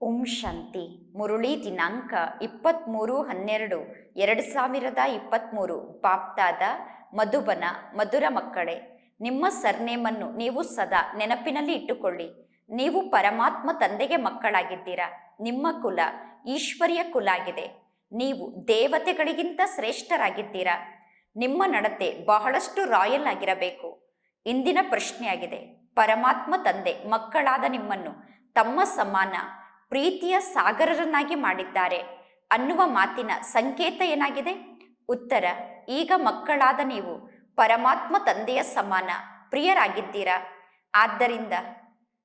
ಓಂ ಶಾಂತಿ. ಮುರುಳಿ ದಿನಾಂಕ ಇಪ್ಪತ್ತ್ಮೂರು ಹನ್ನೆರಡು ಎರಡು ಸಾವಿರದ ಇಪ್ಪತ್ತ್ಮೂರು ಬಾಪ್ತಾದ, ಮಧುಬನ, ಮಧುರ ಮಕ್ಕಳೇ, ನಿಮ್ಮ ಸರ್ನೇಮನ್ನು ನೀವು ಸದಾ ನೆನಪಿನಲ್ಲಿ ಇಟ್ಟುಕೊಳ್ಳಿ. ನೀವು ಪರಮಾತ್ಮ ತಂದೆಗೆ ಮಕ್ಕಳಾಗಿದ್ದೀರಾ. ನಿಮ್ಮ ಕುಲ ಈಶ್ವರ್ಯ ಕುಲ ಆಗಿದೆ. ನೀವು ದೇವತೆಗಳಿಗಿಂತ ಶ್ರೇಷ್ಠರಾಗಿದ್ದೀರಾ. ನಿಮ್ಮ ನಡತೆ ಬಹಳಷ್ಟು ರಾಯಲ್ ಆಗಿರಬೇಕು. ಇಂದಿನ ಪ್ರಶ್ನೆಯಾಗಿದೆ, ಪರಮಾತ್ಮ ತಂದೆ ಮಕ್ಕಳಾದ ನಿಮ್ಮನ್ನು ತಮ್ಮ ಸಮಾನ ಪ್ರೀತಿಯ ಸಾಗರರನ್ನಾಗಿ ಮಾಡಿದ್ದಾರೆ ಅನ್ನುವ ಮಾತಿನ ಸಂಕೇತ ಏನಾಗಿದೆ? ಉತ್ತರ, ಈಗ ಮಕ್ಕಳಾದ ನೀವು ಪರಮಾತ್ಮ ತಂದೆಯ ಸಮಾನ, ಪ್ರಿಯರಾಗಿದ್ದೀರಾ. ಆದ್ದರಿಂದ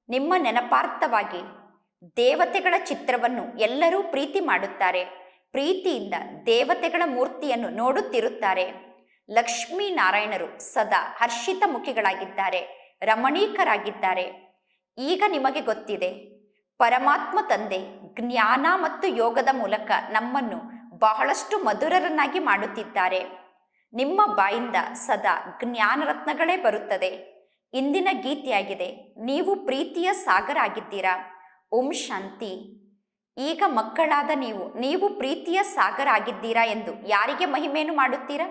ನಿಮ್ಮ ನೆನಪಾರ್ಥವಾಗಿ ದೇವತೆಗಳ ಚಿತ್ರವನ್ನು ಎಲ್ಲರೂ ಪ್ರೀತಿ ಮಾಡುತ್ತಾರೆ. ಪ್ರೀತಿಯಿಂದ ದೇವತೆಗಳ ಮೂರ್ತಿಯನ್ನು ನೋಡುತ್ತಿರುತ್ತಾರೆ. ಲಕ್ಷ್ಮೀನಾರಾಯಣರು ಸದಾ ಹರ್ಷಿತ ಮುಖಿಗಳಾಗಿದ್ದಾರೆ ರಮಣೀಕರಾಗಿದ್ದಾರೆ. ಈಗ ನಿಮಗೆ ಗೊತ್ತಿದೆ ಪರಮಾತ್ಮ ತಂದೆ, ಜ್ಞಾನ ಮತ್ತು ಯೋಗದ ಮೂಲಕ ನಮ್ಮನ್ನು ಬಹಳಷ್ಟು ಮಧುರರನ್ನಾಗಿ ಮಾಡುತ್ತಿದ್ದಾರೆ. ನಿಮ್ಮ ಬಾಯಿಂದ ಸದಾ ಜ್ಞಾನ ರತ್ನಗಳೇ ಬರುತ್ತದೆ. ಇಂದಿನ ಗೀತೆಯಾಗಿದೆ, ನೀವು ಪ್ರೀತಿಯ ಸಾಗರ ಆಗಿದ್ದೀರಾ ಓಂ ಶಾಂತಿ. ಈಗ ಮಕ್ಕಳಾದ ನೀವು ನೀವು ಪ್ರೀತಿಯ ಸಾಗರ ಆಗಿದ್ದೀರಾ ಎಂದು ಯಾರಿಗೆ ಮಹಿಮೆಯನ್ನು ಮಾಡುತ್ತೀರಾ?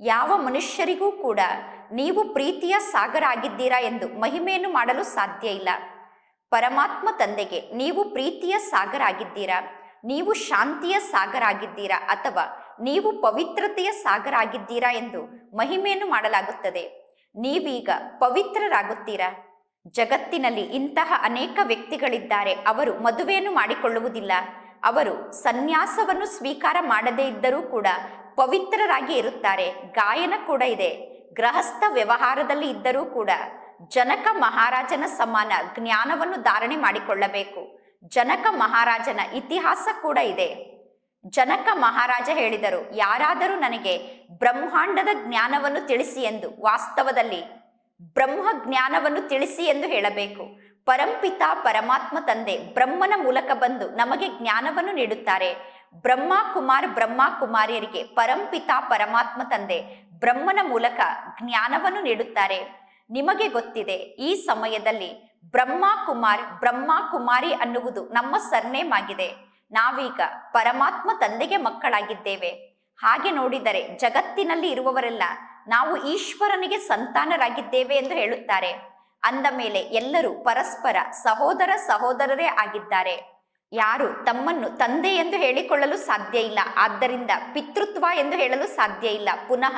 ಯಾವ ಮನುಷ್ಯರಿಗೂ ಕೂಡ ನೀವು ಪ್ರೀತಿಯ ಸಾಗರ ಆಗಿದ್ದೀರಾ ಎಂದು ಮಹಿಮೆಯನ್ನು ಮಾಡಲು ಸಾಧ್ಯ ಇಲ್ಲ. ಪರಮಾತ್ಮ ತಂದೆಗೆ ನೀವು ಪ್ರೀತಿಯ ಸಾಗರ ಆಗಿದ್ದೀರಾ ನೀವು ಶಾಂತಿಯ ಸಾಗರ ಆಗಿದ್ದೀರಾ ಅಥವಾ ನೀವು ಪವಿತ್ರತೆಯ ಸಾಗರ ಆಗಿದ್ದೀರಾ ಎಂದು ಮಹಿಮೆಯನ್ನು ಮಾಡಲಾಗುತ್ತದೆ. ನೀವೀಗ ಪವಿತ್ರರಾಗುತ್ತೀರಾ. ಜಗತ್ತಿನಲ್ಲಿ ಇಂತಹ ಅನೇಕ ವ್ಯಕ್ತಿಗಳಿದ್ದಾರೆ, ಅವರು ಮದುವೆಯನ್ನು ಮಾಡಿಕೊಳ್ಳುವುದಿಲ್ಲ. ಅವರು ಸನ್ಯಾಸವನ್ನು ಸ್ವೀಕಾರ ಮಾಡದೇ ಇದ್ದರೂ ಕೂಡ ಪವಿತ್ರರಾಗಿ ಇರುತ್ತಾರೆ. ಗಾಯನ ಕೂಡ ಇದೆ. ಗೃಹಸ್ಥ ವ್ಯವಹಾರದಲ್ಲಿ ಇದ್ದರೂ ಕೂಡ ಜನಕ ಮಹಾರಾಜನ ಸಮಾನ ಜ್ಞಾನವನ್ನು ಧಾರಣೆ ಮಾಡಿಕೊಳ್ಳಬೇಕು. ಜನಕ ಮಹಾರಾಜನ ಇತಿಹಾಸ ಕೂಡ ಇದೆ. ಜನಕ ಮಹಾರಾಜ ಹೇಳಿದರು, ಯಾರಾದರೂ ನನಗೆ ಬ್ರಹ್ಮಾಂಡದ ಜ್ಞಾನವನ್ನು ತಿಳಿಸಿ ಎಂದು ವಾಸ್ತವದಲ್ಲಿ ಬ್ರಹ್ಮ ಜ್ಞಾನವನ್ನು ತಿಳಿಸಿ ಎಂದು ಹೇಳಬೇಕು. ಪರಂಪಿತ ಪರಮಾತ್ಮ ತಂದೆ ಬ್ರಹ್ಮನ ಮೂಲಕ ಬಂದು ನಮಗೆ ಜ್ಞಾನವನ್ನು ನೀಡುತ್ತಾರೆ. ಬ್ರಹ್ಮ ಕುಮಾರ್ ಬ್ರಹ್ಮ ಕುಮಾರಿಯರಿಗೆ ಪರಂಪಿತ ಪರಮಾತ್ಮ ತಂದೆ ಬ್ರಹ್ಮನ ಮೂಲಕ ಜ್ಞಾನವನ್ನು ನೀಡುತ್ತಾರೆ. ನಿಮಗೆ ಗೊತ್ತಿದೆ, ಈ ಸಮಯದಲ್ಲಿ ಬ್ರಹ್ಮ ಕುಮಾರ್ ಬ್ರಹ್ಮ ಕುಮಾರಿ ಅನ್ನುವುದು ನಮ್ಮ ಸರ್ನೇಮ್ ಆಗಿದೆ. ನಾವೀಗ ಪರಮಾತ್ಮ ತಂದೆಗೆ ಮಕ್ಕಳಾಗಿದ್ದೇವೆ. ಹಾಗೆ ನೋಡಿದರೆ ಜಗತ್ತಿನಲ್ಲಿ ಇರುವವರೆಲ್ಲ ನಾವು ಈಶ್ವರನಿಗೆ ಸಂತಾನರಾಗಿದ್ದೇವೆ ಎಂದು ಹೇಳುತ್ತಾರೆ. ಅಂದ ಮೇಲೆ ಎಲ್ಲರೂ ಪರಸ್ಪರ ಸಹೋದರ ಸಹೋದರರೇ ಆಗಿದ್ದಾರೆ. ಯಾರು ತಮ್ಮನ್ನು ತಂದೆ ಎಂದು ಹೇಳಿಕೊಳ್ಳಲು ಸಾಧ್ಯ ಇಲ್ಲ, ಆದ್ದರಿಂದ ಪಿತೃತ್ವ ಎಂದು ಹೇಳಲು ಸಾಧ್ಯ ಇಲ್ಲ. ಪುನಃ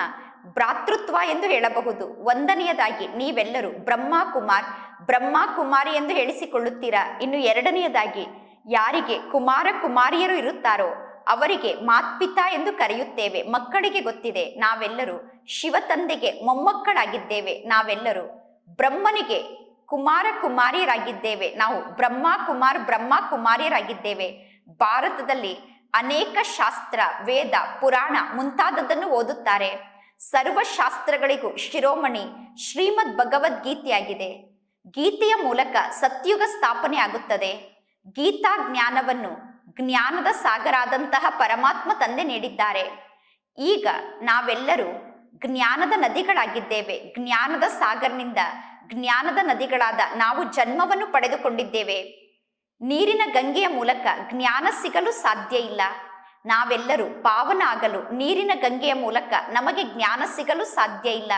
ಭ್ರಾತೃತ್ವ ಎಂದು ಹೇಳಬಹುದು. ಒಂದನೆಯದಾಗಿ, ನೀವೆಲ್ಲರೂ ಬ್ರಹ್ಮ ಕುಮಾರ್ ಬ್ರಹ್ಮ ಕುಮಾರಿ ಎಂದು ಹೇಳಿಸಿಕೊಳ್ಳುತ್ತೀರಾ? ಇನ್ನು ಎರಡನೆಯದಾಗಿ, ಯಾರಿಗೆ ಕುಮಾರ ಕುಮಾರಿಯರು ಇರುತ್ತಾರೋ, ಅವರಿಗೆ ಮಾತ್ಪಿತಾ ಎಂದು ಕರೆಯುತ್ತೇವೆ. ಮಕ್ಕಳಿಗೆ ಗೊತ್ತಿದೆ, ನಾವೆಲ್ಲರೂ ಶಿವ ತಂದೆಗೆ ಮೊಮ್ಮಕ್ಕಳಾಗಿದ್ದೇವೆ. ನಾವೆಲ್ಲರೂ ಬ್ರಹ್ಮನಿಗೆ ಕುಮಾರ ಕುಮಾರಿಯರಾಗಿದ್ದೇವೆ. ನಾವು ಬ್ರಹ್ಮ ಕುಮಾರ್ ಬ್ರಹ್ಮ ಕುಮಾರಿಯರಾಗಿದ್ದೇವೆ ಭಾರತದಲ್ಲಿ ಅನೇಕ ಶಾಸ್ತ್ರ, ವೇದ, ಪುರಾಣ ಮುಂತಾದದ್ದನ್ನು ಓದುತ್ತಾರೆ. ಸರ್ವಶಾಸ್ತ್ರಗಳಿಗೂ ಶಿರೋಮಣಿ ಶ್ರೀಮದ್ ಭಗವದ್ಗೀತೆಯಾಗಿದೆ ಗೀತೆಯ ಮೂಲಕ ಸತ್ಯುಗ ಸ್ಥಾಪನೆ ಆಗುತ್ತದೆ. ಗೀತಾ ಜ್ಞಾನವನ್ನು ಜ್ಞಾನದ ಸಾಗರಾದಂತಹ ಪರಮಾತ್ಮ ತಂದೆ ನೀಡಿದ್ದಾರೆ. ಈಗ ನಾವೆಲ್ಲರೂ ಜ್ಞಾನದ ನದಿಗಳಾಗಿದ್ದೇವೆ. ಜ್ಞಾನದ ಸಾಗರ್ನಿಂದ ಜ್ಞಾನದ ನದಿಗಳಾದ ನಾವು ಜನ್ಮವನ್ನು ಪಡೆದುಕೊಂಡಿದ್ದೇವೆ. ನೀರಿನ ಗಂಗೆಯ ಮೂಲಕ ಜ್ಞಾನ ಸಿಗಲು ಸಾಧ್ಯ ಇಲ್ಲ. ನಾವೆಲ್ಲರೂ ಪಾವನಾಗಲು ನೀರಿನ ಗಂಗೆಯ ಮೂಲಕ ನಮಗೆ ಜ್ಞಾನ ಸಿಗಲು ಸಾಧ್ಯ ಇಲ್ಲ.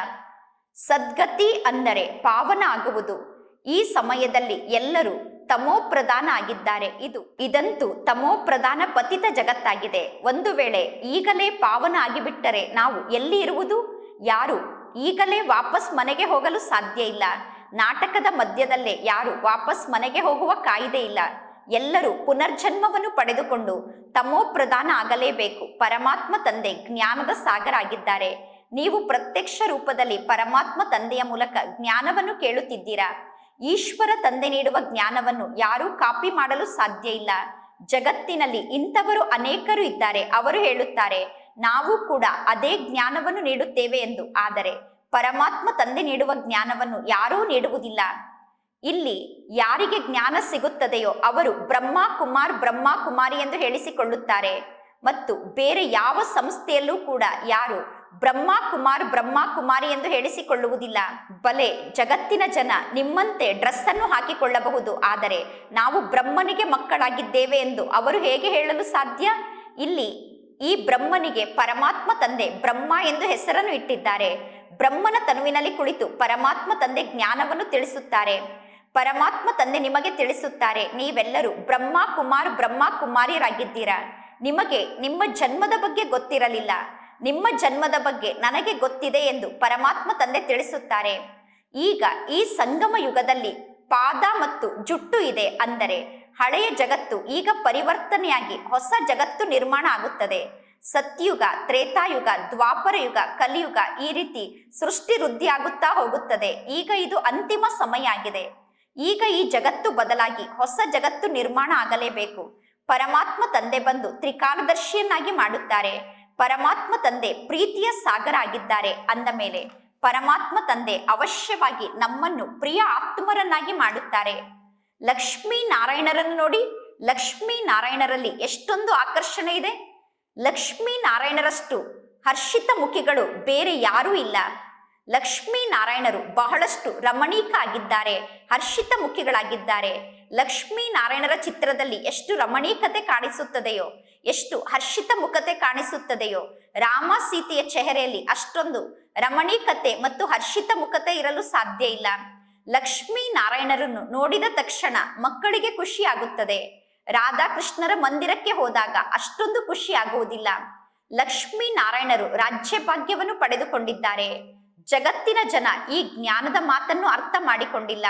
ಸದ್ಗತಿ ಅಂದರೆ ಪಾವನ ಆಗುವುದು ಈ ಸಮಯದಲ್ಲಿ ಎಲ್ಲರೂ ತಮೋ ಪ್ರಧಾನ ಆಗಿದ್ದಾರೆ ಇದು ಇದಂತೂ ತಮೋ ಪ್ರಧಾನ ಪತಿತ ಜಗತ್ತಾಗಿದೆ. ಒಂದು ವೇಳೆ ಈಗಲೇ ಪಾವನ ಆಗಿಬಿಟ್ಟರೆ ನಾವು ಎಲ್ಲಿ ಇರುವುದು? ಯಾರು? ಈಗಲೇ ವಾಪಸ್ ಮನೆಗೆ ಹೋಗಲು ಸಾಧ್ಯ ಇಲ್ಲ. ನಾಟಕದ ಮಧ್ಯದಲ್ಲೇ ಯಾರು ವಾಪಸ್ ಮನೆಗೆ ಹೋಗುವ ಕಾಯಿದೆ ಇಲ್ಲ. ಎಲ್ಲರೂ ಪುನರ್ಜನ್ಮವನ್ನು ಪಡೆದುಕೊಂಡು ತಮೋ ಪ್ರಧಾನ ಆಗಲೇಬೇಕು. ಪರಮಾತ್ಮ ತಂದೆ ಜ್ಞಾನದ ಸಾಗರ ಆಗಿದ್ದಾರೆ ನೀವು ಪ್ರತ್ಯಕ್ಷ ರೂಪದಲ್ಲಿ ಪರಮಾತ್ಮ ತಂದೆಯ ಮೂಲಕ ಜ್ಞಾನವನ್ನು ಕೇಳುತ್ತಿದ್ದೀರಾ? ಈಶ್ವರ ತಂದೆ ನೀಡುವ ಜ್ಞಾನವನ್ನು ಯಾರೂ ಕಾಪಿ ಮಾಡಲು ಸಾಧ್ಯ ಇಲ್ಲ. ಜಗತ್ತಿನಲ್ಲಿ ಇಂಥವರು ಅನೇಕರು ಇದ್ದಾರೆ, ಅವರು ಹೇಳುತ್ತಾರೆ, ನಾವು ಕೂಡ ಅದೇ ಜ್ಞಾನವನ್ನು ನೀಡುತ್ತೇವೆ ಎಂದು. ಆದರೆ ಪರಮಾತ್ಮ ತಂದೆ ನೀಡುವ ಜ್ಞಾನವನ್ನು ಯಾರೂ ನೀಡುವುದಿಲ್ಲ. ಇಲ್ಲಿ ಯಾರಿಗೆ ಜ್ಞಾನ ಸಿಗುತ್ತದೆಯೋ ಅವರು ಬ್ರಹ್ಮ ಕುಮಾರ್ ಬ್ರಹ್ಮ ಕುಮಾರಿ ಎಂದು ಹೇಳಿಸಿಕೊಳ್ಳುತ್ತಾರೆ. ಮತ್ತು ಬೇರೆ ಯಾವ ಸಂಸ್ಥೆಯಲ್ಲೂ ಕೂಡ ಯಾರು ಬ್ರಹ್ಮ ಕುಮಾರ್ ಬ್ರಹ್ಮ ಕುಮಾರಿ ಎಂದು ಹೇಳಿಸಿಕೊಳ್ಳುವುದಿಲ್ಲ. ಬಲೆ ಜಗತ್ತಿನ ಜನ ನಿಮ್ಮಂತೆ ಡ್ರೆಸ್ ಅನ್ನು ಹಾಕಿಕೊಳ್ಳಬಹುದು. ಆದರೆ ನಾವು ಬ್ರಹ್ಮನಿಗೆ ಮಕ್ಕಳಾಗಿದ್ದೇವೆ ಎಂದು ಅವರು ಹೇಗೆ ಹೇಳಲು ಸಾಧ್ಯ? ಇಲ್ಲಿ ಈ ಬ್ರಹ್ಮನಿಗೆ ಪರಮಾತ್ಮ ತಂದೆ ಬ್ರಹ್ಮ ಎಂದು ಹೆಸರನ್ನು ಇಟ್ಟಿದ್ದಾರೆ. ಬ್ರಹ್ಮನ ತನುವಿನಲ್ಲಿ ಕುಳಿತು ಪರಮಾತ್ಮ ತಂದೆ ಜ್ಞಾನವನ್ನು ತಿಳಿಸುತ್ತಾರೆ. ಪರಮಾತ್ಮ ತಂದೆ ನಿಮಗೆ ತಿಳಿಸುತ್ತಾರೆ, ನೀವೆಲ್ಲರೂ ಬ್ರಹ್ಮ ಕುಮಾರ್ ಬ್ರಹ್ಮ ಕುಮಾರಿಯರಾಗಿದ್ದೀರಾ ನಿಮಗೆ ನಿಮ್ಮ ಜನ್ಮದ ಬಗ್ಗೆ ಗೊತ್ತಿರಲಿಲ್ಲ. ನಿಮ್ಮ ಜನ್ಮದ ಬಗ್ಗೆ ನನಗೆ ಗೊತ್ತಿದೆ ಎಂದು ಪರಮಾತ್ಮ ತಂದೆ ತಿಳಿಸುತ್ತಾರೆ. ಈಗ ಈ ಸಂಗಮ ಯುಗದಲ್ಲಿ ಪಾದ ಮತ್ತು ಜುಟ್ಟು ಇದೆ ಅಂದರೆ ಹಳೆಯ ಜಗತ್ತು ಈಗ ಪರಿವರ್ತನೆಯಾಗಿ ಹೊಸ ಜಗತ್ತು ನಿರ್ಮಾಣ ಆಗುತ್ತದೆ. ಸತ್ಯುಗ, ತ್ರೇತಾಯುಗ, ದ್ವಾಪರ ಯುಗ, ಕಲಿಯುಗ ಈ ರೀತಿ ಸೃಷ್ಟಿ ವೃದ್ಧಿಯಾಗುತ್ತಾ ಹೋಗುತ್ತದೆ. ಈಗ ಇದು ಅಂತಿಮ ಸಮಯ ಆಗಿದೆ. ಈಗ ಈ ಜಗತ್ತು ಬದಲಾಗಿ ಹೊಸ ಜಗತ್ತು ನಿರ್ಮಾಣ ಆಗಲೇಬೇಕು. ಪರಮಾತ್ಮ ತಂದೆ ಬಂದು ತ್ರಿಕಾಲದರ್ಶಿಯನ್ನಾಗಿ ಮಾಡುತ್ತಾರೆ. ಪರಮಾತ್ಮ ತಂದೆ ಪ್ರೀತಿಯ ಸಾಗರ ಆಗಿದ್ದಾರೆ ಅಂದ ಮೇಲೆ ಪರಮಾತ್ಮ ತಂದೆ ಅವಶ್ಯವಾಗಿ ನಮ್ಮನ್ನು ಪ್ರಿಯ ಆತ್ಮರನ್ನಾಗಿ ಮಾಡುತ್ತಾರೆ. ಲಕ್ಷ್ಮೀ ನಾರಾಯಣರನ್ನು ನೋಡಿ ಲಕ್ಷ್ಮೀ ನಾರಾಯಣರಲ್ಲಿ ಎಷ್ಟೊಂದು ಆಕರ್ಷಣೆ ಇದೆ. ಲಕ್ಷ್ಮೀ ನಾರಾಯಣರಷ್ಟು ಹರ್ಷಿತ ಮುಖಿಗಳು ಬೇರೆ ಯಾರೂ ಇಲ್ಲ. ಲಕ್ಷ್ಮೀ ನಾರಾಯಣರು ಬಹಳಷ್ಟು ರಮಣೀಕ ಆಗಿದ್ದಾರೆ ಹರ್ಷಿತ ಮುಖಿಗಳಾಗಿದ್ದಾರೆ. ಲಕ್ಷ್ಮೀ ನಾರಾಯಣರ ಚಿತ್ರದಲ್ಲಿ ಎಷ್ಟು ರಮಣೀಕತೆ ಕಾಣಿಸುತ್ತದೆಯೋ, ಎಷ್ಟು ಹರ್ಷಿತ ಮುಖತೆ ಕಾಣಿಸುತ್ತದೆಯೋ, ರಾಮ ಸೀತೆಯ ಚೆಹರೆಯಲ್ಲಿ ಅಷ್ಟೊಂದು ರಮಣೀಕತೆ ಮತ್ತು ಹರ್ಷಿತ ಮುಖತೆ ಇರಲು ಸಾಧ್ಯ ಇಲ್ಲ. ಲಕ್ಷ್ಮೀ ನಾರಾಯಣರನ್ನು ನೋಡಿದ ತಕ್ಷಣ ಮಕ್ಕಳಿಗೆ ಖುಷಿಯಾಗುತ್ತದೆ. ರಾಧಾಕೃಷ್ಣರ ಮಂದಿರಕ್ಕೆ ಹೋದಾಗ ಅಷ್ಟೊಂದು ಖುಷಿ ಆಗುವುದಿಲ್ಲ ಲಕ್ಷ್ಮೀ ನಾರಾಯಣರು ರಾಜ್ಯ ಭಾಗ್ಯವನ್ನು ಪಡೆದುಕೊಂಡಿದ್ದಾರೆ. ಜಗತ್ತಿನ ಜನ ಈ ಜ್ಞಾನದ ಮಾತನ್ನು ಅರ್ಥ ಮಾಡಿಕೊಂಡಿಲ್ಲ.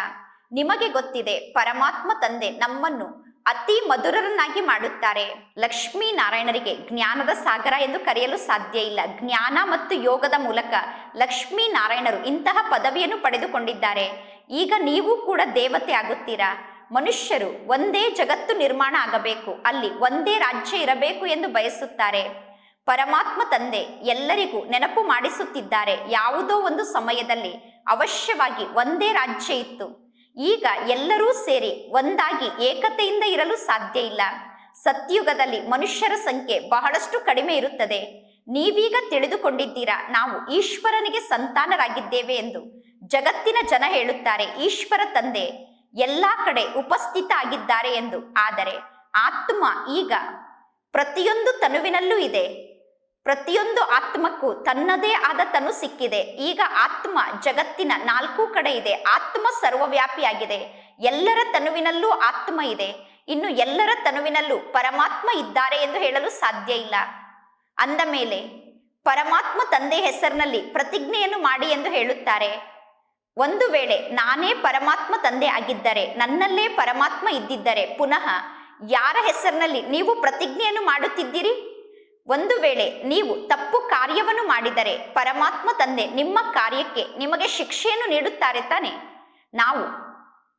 ನಿಮಗೆ ಗೊತ್ತಿದೆ, ಪರಮಾತ್ಮ ತಂದೆ ನಮ್ಮನ್ನು ಅತಿ ಮಧುರರನ್ನಾಗಿ ಮಾಡುತ್ತಾರೆ. ಲಕ್ಷ್ಮೀ ನಾರಾಯಣರಿಗೆ ಜ್ಞಾನದ ಸಾಗರ ಎಂದು ಕರೆಯಲು ಸಾಧ್ಯ ಇಲ್ಲ. ಜ್ಞಾನ ಮತ್ತು ಯೋಗದ ಮೂಲಕ ಲಕ್ಷ್ಮೀ ನಾರಾಯಣರು ಇಂತಹ ಪದವಿಯನ್ನು ಪಡೆದುಕೊಂಡಿದ್ದಾರೆ. ಈಗ ನೀವು ಕೂಡ ದೇವತೆ ಆಗುತ್ತೀರಾ? ಮನುಷ್ಯರು ಒಂದೇ ಜಗತ್ತು ನಿರ್ಮಾಣ ಆಗಬೇಕು. ಅಲ್ಲಿ ಒಂದೇ ರಾಜ್ಯ ಇರಬೇಕು ಎಂದು ಬಯಸುತ್ತಾರೆ. ಪರಮಾತ್ಮ ತಂದೆ ಎಲ್ಲರಿಗೂ ನೆನಪು ಮಾಡಿಸುತ್ತಿದ್ದಾರೆ ಯಾವುದೋ ಒಂದು ಸಮಯದಲ್ಲಿ. ಅವಶ್ಯವಾಗಿ ಒಂದೇ ರಾಜ್ಯ ಇತ್ತು. ಈಗ ಎಲ್ಲರೂ ಸೇರಿ ಒಂದಾಗಿ ಏಕತೆಯಿಂದ ಇರಲು ಸಾಧ್ಯ ಇಲ್ಲ. ಸತ್ಯುಗದಲ್ಲಿ ಮನುಷ್ಯರ ಸಂಖ್ಯೆ ಬಹಳಷ್ಟು ಕಡಿಮೆ ಇರುತ್ತದೆ. ನೀವೀಗ ತಿಳಿದುಕೊಂಡಿದ್ದೀರಾ, ನಾವು ಈಶ್ವರನಿಗೆ ಸಂತಾನರಾಗಿದ್ದೇವೆ ಎಂದು. ಜಗತ್ತಿನ ಜನ ಹೇಳುತ್ತಾರೆ, ಈಶ್ವರ ತಂದೆ ಎಲ್ಲಾ ಕಡೆ ಉಪಸ್ಥಿತ ಆಗಿದ್ದಾರೆ ಎಂದು. ಆದರೆ ಆತ್ಮ ಈಗ ಪ್ರತಿಯೊಂದು ತನುವಿನಲ್ಲೂ ಇದೆ. ಪ್ರತಿಯೊಂದು ಆತ್ಮಕ್ಕೂ ತನ್ನದೇ ಆದ ತನು ಸಿಕ್ಕಿದೆ. ಈಗ ಆತ್ಮ ಜಗತ್ತಿನ ನಾಲ್ಕು ಕಡೆ ಇದೆ. ಆತ್ಮ ಸರ್ವವ್ಯಾಪಿಯಾಗಿದೆ. ಎಲ್ಲರ ತನುವಿನಲ್ಲೂ ಆತ್ಮ ಇದೆ. ಇನ್ನು ಎಲ್ಲರ ತನುವಿನಲ್ಲೂ ಪರಮಾತ್ಮ ಇದ್ದಾರೆ ಎಂದು ಹೇಳಲು ಸಾಧ್ಯ ಇಲ್ಲ. ಅಂದ ಮೇಲೆ, ಪರಮಾತ್ಮ ತಂದೆ ಹೆಸರಿನಲ್ಲಿ ಪ್ರತಿಜ್ಞೆಯನ್ನು ಮಾಡಿ ಎಂದು ಹೇಳುತ್ತಾರೆ. ಒಂದು ವೇಳೆ ನಾನೇ ಪರಮಾತ್ಮ ತಂದೆ ಆಗಿದ್ದರೆ, ನನ್ನಲ್ಲೇ ಪರಮಾತ್ಮ ಇದ್ದಿದ್ದರೆ, ಪುನಃ ಯಾರ ಹೆಸರಿನಲ್ಲಿ ನೀವು ಪ್ರತಿಜ್ಞೆಯನ್ನು ಮಾಡುತ್ತಿದ್ದೀರಿ? ಒಂದು ವೇಳೆ ನೀವು ತಪ್ಪು ಕಾರ್ಯವನ್ನು ಮಾಡಿದರೆ ಪರಮಾತ್ಮ ತಂದೆ ನಿಮ್ಮ ಕಾರ್ಯಕ್ಕೆ ನಿಮಗೆ ಶಿಕ್ಷೆಯನ್ನು ನೀಡುತ್ತಾರೆ ತಾನೆ. ನಾವು